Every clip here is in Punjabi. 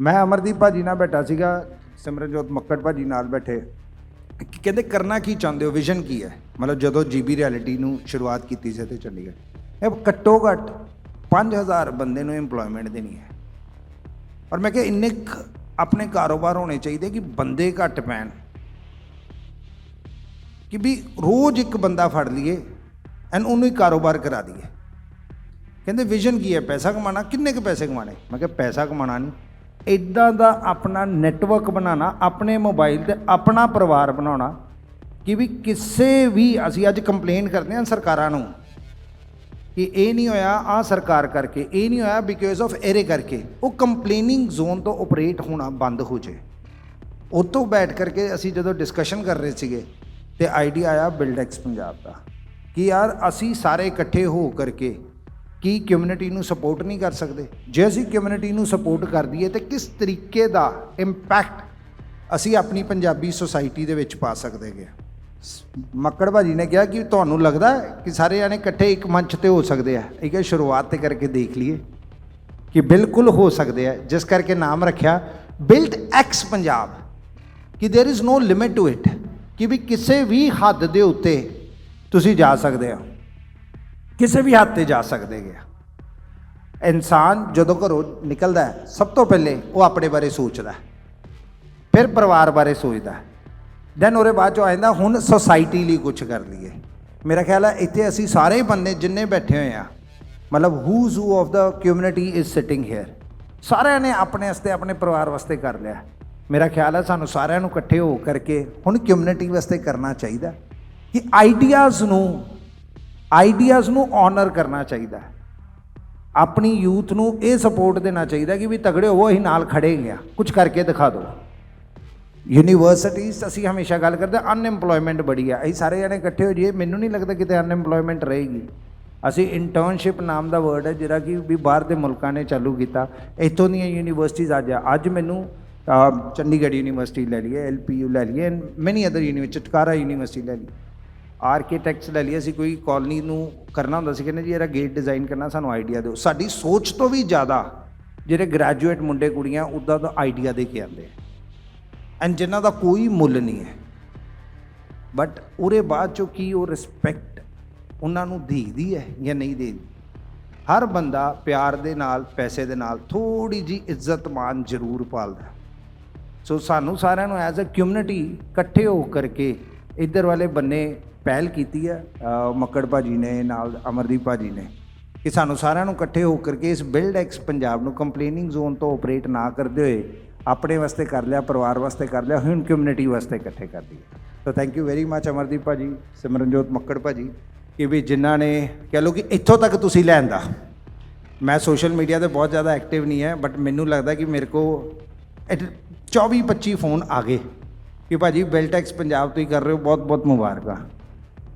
ਮੈਂ ਅਮਰਦੀਪ ਭਾਜੀ ਨਾਲ ਬੈਠਾ ਸੀਗਾ, ਸਿਮਰਨਜੋਤ ਮੱਕੜ ਭਾਜੀ ਨਾਲ ਬੈਠੇ। ਕਹਿੰਦੇ ਕਰਨਾ ਕੀ ਚਾਹੁੰਦੇ ਹੋ? ਵਿਜ਼ਨ ਕੀ ਹੈ? ਮਤਲਬ ਜਦੋਂ ਜੀਬੀ ਰਿਐਲਿਟੀ ਨੂੰ ਸ਼ੁਰੂਆਤ ਕੀਤੀ ਸੀ ਤੇ ਚੰਡੀਗੜ੍ਹ। ਇਹ ਘੱਟੋ ਘੱਟ 5000 ਬੰਦੇ ਨੂੰ ਏਮਪਲੋਇਮੈਂਟ ਦੇਣੀ ਹੈ। ਔਰ ਮੈਂ ਕਿਹਾ ਇੰਨੇ ਆਪਣੇ ਕਾਰੋਬਾਰ ਹੋਣੇ ਚਾਹੀਦੇ ਕਿ ਬੰਦੇ ਘੱਟ ਪੈਣ। ਕਿ ਵੀ ਰੋਜ਼ ਇੱਕ ਬੰਦਾ ਫੜ ਲਈਏ ਐਨ ਉਹਨੂੰ ਹੀ ਕਾਰੋਬਾਰ ਕਰਾ ਦਈਏ। ਕਹਿੰਦੇ ਵਿਜ਼ਨ ਕੀ ਹੈ? ਪੈਸਾ ਕਮਾਣਾ ਕਿੰਨੇ ਕੁ ਪੈਸੇ ਕਮਾਣੇ ਮੈਂ ਕਿਹਾ ਪੈਸਾ ਕਮਾਣਾ ਨਹੀਂ ਇਦਾਂ ਦਾ ਆਪਣਾ ਨੈਟਵਰਕ ਬਣਾਉਣਾ, ਆਪਣੇ ਮੋਬਾਈਲ ਤੇ ਆਪਣਾ ਪਰਿਵਾਰ ਬਣਾਉਣਾ ਕਿ ਵੀ ਕਿਸੇ ਵੀ ਅਸੀਂ ਅੱਜ ਕੰਪਲੇਨ ਕਰਦੇ ਹਾਂ ਸਰਕਾਰਾਂ ਨੂੰ ਕਿ ਇਹ ਨਹੀਂ ਹੋਇਆ ਆ ਸਰਕਾਰ ਕਰਕੇ, ਇਹ ਨਹੀਂ ਹੋਇਆ ਬਿਕੋਜ਼ ਆਫ ਇਹਦੇ ਕਰਕੇ। ਉਹ ਕੰਪਲੇਨਿੰਗ ਜ਼ੋਨ ਤੋਂ ਆਪਰੇਟ ਹੋਣਾ ਬੰਦ ਹੋ ਜੇ ਉਹ ਬੈਠ ਕਰਕੇ ਅਸੀਂ ਜਦੋਂ ਡਿਸਕਸ਼ਨ ਕਰ ਰਹੇ ਸੀਗੇ ਤੇ ਆਈਡੀਆ ਆਇਆ ਬਿਲਡੈਕਸ ਪੰਜਾਬ ਦਾ ਕਿ ਯਾਰ ਅਸੀਂ ਸਾਰੇ ਇਕੱਠੇ ਹੋ ਕਰਕੇ ਕੀ ਕਮਿਊਨਿਟੀ ਨੂੰ ਸਪੋਰਟ ਨਹੀਂ ਕਰ ਸਕਦੇ ਜੇ ਅਸੀਂ ਕਮਿਊਨਿਟੀ ਨੂੰ ਸਪੋਰਟ ਕਰ ਦਈਏ ਤੇ ਕਿਸ ਤਰੀਕੇ ਦਾ ਇੰਪੈਕਟ ਅਸੀਂ ਆਪਣੀ ਪੰਜਾਬੀ ਸੋਸਾਇਟੀ ਦੇ ਵਿੱਚ ਪਾ ਸਕਦੇ ਹਾਂ ਮੱਕੜ ਭਾਜੀ ਨੇ ਕਿਹਾ ਕਿ ਤੁਹਾਨੂੰ ਲੱਗਦਾ ਹੈ ਕਿ ਸਾਰੇ ਜਾਣੇ ਇਕੱਠੇ ਇੱਕ ਮੰਚ ਤੇ ਹੋ ਸਕਦੇ ਆ ਇਹ ਕਿ ਸ਼ੁਰੂਆਤ ਤੇ ਕਰਕੇ ਦੇਖ ਲਈਏ ਕਿ ਬਿਲਕੁਲ ਹੋ ਸਕਦੇ ਆ ਜਿਸ ਕਰਕੇ ਨਾਮ ਰੱਖਿਆ ਬਿਲਡ ਐਕਸ ਪੰਜਾਬ ਕਿ there is no limit to it ਕਿ ਵੀ ਕਿਸੇ ਵੀ ਹੱਦ ਦੇ ਉੱਤੇ ਤੁਸੀਂ ਜਾ ਸਕਦੇ ਆ ਕਿਸੇ ਵੀ ਹੱਦ ਤੇ ਜਾ ਸਕਦੇ ਗਿਆ ਇਨਸਾਨ ਜਦੋਂ ਘਰੋਂ ਨਿਕਲਦਾ ਹੈ, ਸਭ ਤੋਂ ਪਹਿਲੇ ਉਹ ਆਪਣੇ ਬਾਰੇ ਸੋਚਦਾ ਹੈ। ਫਿਰ ਪਰਿਵਾਰ ਬਾਰੇ ਸੋਚਦਾ ਹੈ। ਦੈਨ ਉਹਦੇ ਬਾਅਦ ਚੋਂ ਜਾਂਦਾ, ਹੁਣ ਸੋਸਾਇਟੀ ਲਈ ਕੁਝ ਕਰ ਲਈਏ। ਮੇਰਾ ਖਿਆਲ ਹੈ ਇੱਥੇ ਅਸੀਂ ਸਾਰੇ ਬੰਦੇ ਜਿੰਨੇ ਬੈਠੇ ਹੋਏ ਆ, ਮਤਲਬ who's who of the community is sitting here ਸਾਰਿਆਂ ਨੇ ਆਪਣੇ ਵਾਸਤੇ, ਆਪਣੇ ਪਰਿਵਾਰ ਵਾਸਤੇ ਕਰ ਲਿਆ। ਮੇਰਾ ਖਿਆਲ ਹੈ ਸਾਨੂੰ ਸਾਰਿਆਂ ਨੂੰ ਇਕੱਠੇ ਹੋ ਕਰਕੇ ਹੁਣ ਕਮਿਊਨਿਟੀ ਵਾਸਤੇ ਕਰਨਾ ਚਾਹੀਦਾ ਕਿ ਆਈਡੀਆਜ਼ ਨੂੰ ਆਈਡੀਆਜ਼ ਨੂੰ ਆਨਰ ਕਰਨਾ ਚਾਹੀਦਾ ਹੈ। ਆਪਣੀ ਯੂਥ ਨੂੰ ਇਹ ਸਪੋਰਟ ਦੇਣਾ ਚਾਹੀਦਾ ਕਿ ਵੀ ਤਗੜੇ ਹੋਵੋ, ਅਸੀਂ ਨਾਲ ਖੜੇ ਹਾਂ। ਕੁਝ ਕਰਕੇ ਦਿਖਾ ਦਿਓ। ਯੂਨੀਵਰਸਿਟੀਜ਼ ਅਸੀਂ ਹਮੇਸ਼ਾ ਗੱਲ ਕਰਦੇ ਅਨਐਮਪਲੋਇਮੈਂਟ ਬੜੀ ਆ ਅਸੀਂ ਸਾਰੇ ਜਣੇ ਇਕੱਠੇ ਹੋ ਜਾਈਏ, ਮੈਨੂੰ ਨਹੀਂ ਲੱਗਦਾ ਕਿਤੇ ਅਨਐਮਪਲੋਇਮੈਂਟ ਰਹੇਗੀ। ਅਸੀਂ ਇੰਟਰਨਸ਼ਿਪ ਨਾਮ ਦਾ ਵਰਡ ਹੈ ਜਿਹੜਾ ਕਿ ਵੀ ਬਾਹਰ ਦੇ ਮੁਲਕਾਂ ਨੇ ਚਾਲੂ ਕੀਤਾ। ਇੱਥੋਂ ਦੀਆਂ ਯੂਨੀਵਰਸਿਟੀਜ਼ ਅੱਜ ਅੱਜ ਮੈਨੂੰ ਚੰਡੀਗੜ੍ਹ ਯੂਨੀਵਰਸਿਟੀ ਲੈ ਲਈਏ ਐਲਪੀਯੂ ਲੈ ਲਈਏ ਐਂਡ ਮੈਨੀ ਅਦਰ ਯੂਨੀਵਰਸਿਟੀ ਟਕਾਰਾ ਯੂਨੀਵਰਸਿਟੀ ਲੈ ਲਈਏ। ਆਰਕੀਟੈਕਟਸ ਲੈ ਲਈਏ ਅਸੀਂ ਕੋਈ ਕਾਲਨੀ ਨੂੰ ਕਰਨਾ ਹੁੰਦਾ ਸੀ, ਕਹਿੰਦੇ ਜੀ ਇਹਦਾ ਗੇਟ ਡਿਜ਼ਾਈਨ ਕਰਨਾ, ਸਾਨੂੰ ਆਈਡੀਆ ਦਿਓ। ਸਾਡੀ ਸੋਚ ਤੋਂ ਵੀ ਜ਼ਿਆਦਾ ਜਿਹੜੇ ਗ੍ਰੈਜੂਏਟ ਮੁੰਡੇ ਕੁੜੀਆਂ ਉੱਦਾਂ ਦਾ ਆਈਡੀਆ ਦੇ ਕੇ ਆਉਂਦੇ ਐਂਡ ਜਿਨ੍ਹਾਂ ਦਾ ਕੋਈ ਮੁੱਲ ਨਹੀਂ ਹੈ। ਬਟ ਉਹਦੇ ਬਾਅਦ ਚੋਂ ਕੀ ਉਹ ਰਿਸਪੈਕਟ ਉਹਨਾਂ ਨੂੰ ਦੇਦੀ ਹੈ ਜਾਂ ਨਹੀਂ ਦੇਦੀ ਹਰ ਬੰਦਾ ਪਿਆਰ ਦੇ ਨਾਲ, ਪੈਸੇ ਦੇ ਨਾਲ ਥੋੜੀ ਜੀ ਇੱਜ਼ਤ ਮਾਨ ਜ਼ਰੂਰ ਪਾਲਦਾ। ਸੋ ਸਾਨੂੰ ਸਾਰਿਆਂ ਨੂੰ ਐਜ਼ ਅ ਕਮਿਊਨਿਟੀ ਇਕੱਠੇ ਹੋ ਕਰਕੇ ਇੱਧਰ ਵਾਲੇ ਬੰਨੇ ਪਹਿਲ ਕੀਤੀ ਆ ਅਹ ਮੱਕੜ ਭਾਜੀ ਨੇ, ਨਾਲ ਅਮਰਦੀਪ ਭਾਜੀ ਨੇ, ਕਿ ਸਾਨੂੰ ਸਾਰਿਆਂ ਨੂੰ ਇਕੱਠੇ ਹੋ ਕਰਕੇ ਇਸ ਬਿਲਡ ਐਕਸ ਪੰਜਾਬ ਨੂੰ ਕੰਪਲੇਨਿੰਗ ਜ਼ੋਨ ਤੋਂ ਆਪਰੇਟ ਨਾ ਕਰਦੇ ਹੋਏ ਆਪਣੇ ਵਾਸਤੇ ਕਰ ਲਿਆ, ਪਰਿਵਾਰ ਵਾਸਤੇ ਕਰ ਲਿਆ, ਹੁਣ ਕਮਿਊਨਿਟੀ ਵਾਸਤੇ ਇਕੱਠੇ ਕਰ ਦਈਏ। ਤਾਂ thank you very much Amardeep ਭਾਜੀ, ਸਿਮਰਨਜੋਤ ਮੱਕੜ ਭਾਜੀ, ਕਿ ਵੀ ਜਿਨ੍ਹਾਂ ਨੇ ਕਹਿ ਲਓ ਕਿ ਇੱਥੋਂ ਤੱਕ ਤੁਸੀਂ ਲੈਣ ਦਾ। ਮੈਂ ਸੋਸ਼ਲ ਮੀਡੀਆ ਤੇ ਬਹੁਤ ਜ਼ਿਆਦਾ ਐਕਟਿਵ ਨਹੀਂ ਹੈ ਬਟ ਮੈਨੂੰ ਲੱਗਦਾ ਕਿ ਮੇਰੇ ਕੋ 24 25 ਫੋਨ ਆ ਗਏ। ਕਿ ਭਾਜੀ ਬੈਲਟੈਕਸ ਪੰਜਾਬ ਤੋਂ ਹੀ ਕਰ ਰਹੇ ਹੋ ਬਹੁਤ ਬਹੁਤ ਮੁਬਾਰਕਾਂ।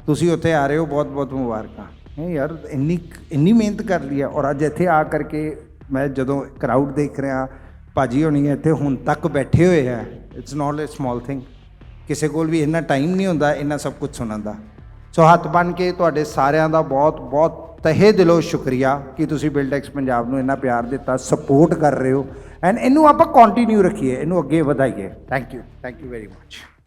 ਤੁਸੀਂ ਉੱਥੇ ਆ ਰਹੇ ਹੋ, ਬਹੁਤ ਬਹੁਤ ਮੁਬਾਰਕਾਂ। ਨਹੀਂ ਯਾਰ, ਇੰਨੀ ਇੰਨੀ ਮਿਹਨਤ ਕਰ ਲਈ ਹੈ ਔਰ ਅੱਜ ਇੱਥੇ ਆ ਕਰਕੇ ਮੈਂ ਜਦੋਂ ਕਰਾਊਡ ਦੇਖ ਰਿਹਾ, ਭਾਜੀ ਹੋਣੀ ਇੱਥੇ ਹੁਣ ਤੱਕ ਬੈਠੇ ਹੋਏ ਆ। It's not a small thing ਕਿਸੇ ਕੋਲ ਵੀ ਇੰਨਾ ਟਾਈਮ ਨਹੀਂ ਹੁੰਦਾ, ਇੰਨਾ ਸਭ ਕੁਝ ਸੁਣਨ ਦਾ। ਸੋ ਹੱਥ ਬਨ ਕੇ ਤੁਹਾਡੇ ਸਾਰਿਆਂ ਦਾ ਬਹੁਤ ਬਹੁਤ ਤਹਿ ਦਿਲੋਂ ਸ਼ੁਕਰੀਆ ਕਿ ਤੁਸੀਂ ਬਿਲਡੈਕਸ ਪੰਜਾਬ ਨੂੰ ਇੰਨਾ ਪਿਆਰ ਦਿੱਤਾ ਸਪੋਰਟ ਕਰ ਰਹੇ ਹੋ। ਐਂਡ ਇਹਨੂੰ ਆਪਾਂ ਕੰਟੀਨਿਊ ਰੱਖੀਏ, ਇਹਨੂੰ ਅੱਗੇ ਵਧਾਈਏ। Thank you thank you very much